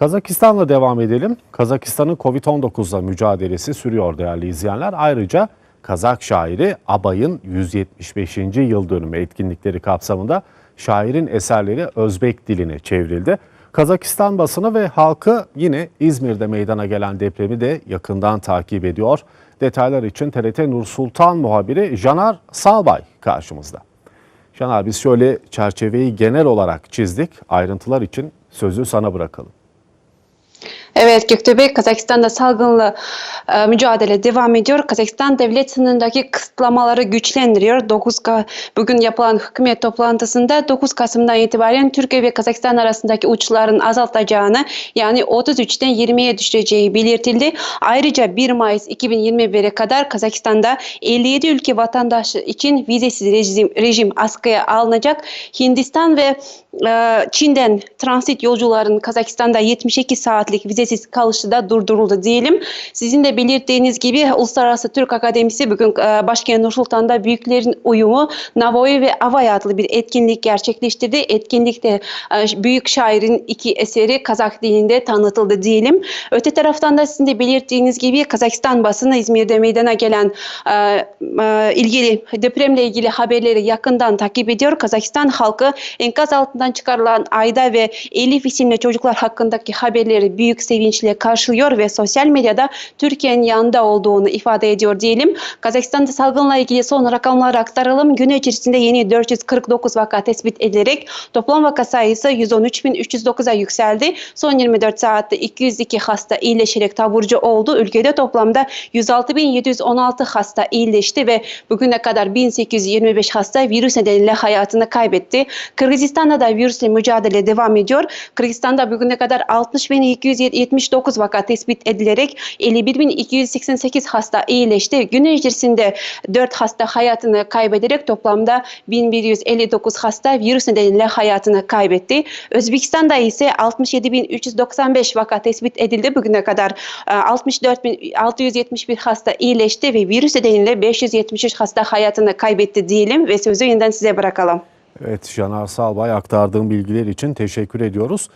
Kazakistan'la devam edelim. Kazakistan'ın Covid-19'la mücadelesi sürüyor değerli izleyenler. Ayrıca Kazak şairi Abay'ın 175. yıl dönümü etkinlikleri kapsamında şairin eserleri Özbek diline çevrildi. Kazakistan basını ve halkı yine İzmir'de meydana gelen depremi de yakından takip ediyor. Detaylar için TRT Nur Sultan muhabiri Janar Salbay karşımızda. Caner biz şöyle çerçeveyi genel olarak çizdik. Ayrıntılar için sözü sana bırakalım. Evet Göktuğ Kazakistan'da salgınla e, mücadele devam ediyor. Kazakistan devlet sınırındaki kısıtlamaları güçlendiriyor. 9 Ka- bugün yapılan hükümet toplantısında 9 Kasım'dan itibaren Türkiye ve Kazakistan arasındaki uçuşların azaltacağını yani 33'ten 20'ye düşüreceği belirtildi. Ayrıca 1 Mayıs 2021'e kadar Kazakistan'da 57 ülke vatandaşı için vizesiz rejim, rejim askıya alınacak. Hindistan ve e, Çin'den transit yolcuların Kazakistan'da 72 saatlik vizesiz kalışı da durduruldu diyelim. Sizin de belirttiğiniz gibi Uluslararası Türk Akademisi bugün e, başkent Nursultan'da Büyüklerin Uyumu Navoy ve Avay adlı bir etkinlik gerçekleştirdi. Etkinlikte e, büyük şairin iki eseri Kazak dilinde tanıtıldı diyelim. Öte taraftan da sizin de belirttiğiniz gibi Kazakistan basını İzmir'de meydana gelen e, e, ilgili depremle ilgili haberleri yakından takip ediyor. Kazakistan halkı enkaz altından çıkarılan Ayda ve Elif isimli çocuklar hakkındaki haberleri büyük sevinçle karşılıyor ve sosyal medyada Türkiye'nin yanında olduğunu ifade ediyor diyelim. Kazakistan'da salgınla ilgili son rakamları aktaralım. Gün içerisinde yeni 449 vaka tespit edilerek toplam vaka sayısı 113.309'a yükseldi. Son 24 saatte 202 hasta iyileşerek taburcu oldu. Ülkede toplamda 106.716 hasta iyileşti ve bugüne kadar 1825 hasta virüs nedeniyle hayatını kaybetti. Kırgızistan'da da virüsle mücadele devam ediyor. Kırgızistan'da bugüne kadar 60.279 vaka tespit edilerek 51.288 hasta iyileşti. Gün içerisinde 4 hasta hayatını kaybederek toplamda 1159 hasta virüs nedeniyle hayatını kaybetti. Özbekistan'da ise 67.395 vaka tespit edildi. Bugüne kadar e, 64.671 hasta iyileşti ve virüs nedeniyle 573 hasta hayatını kaybetti diyelim ve sözü yeniden size bırakalım. Evet Caner Salbay aktardığım bilgiler için teşekkür ediyoruz.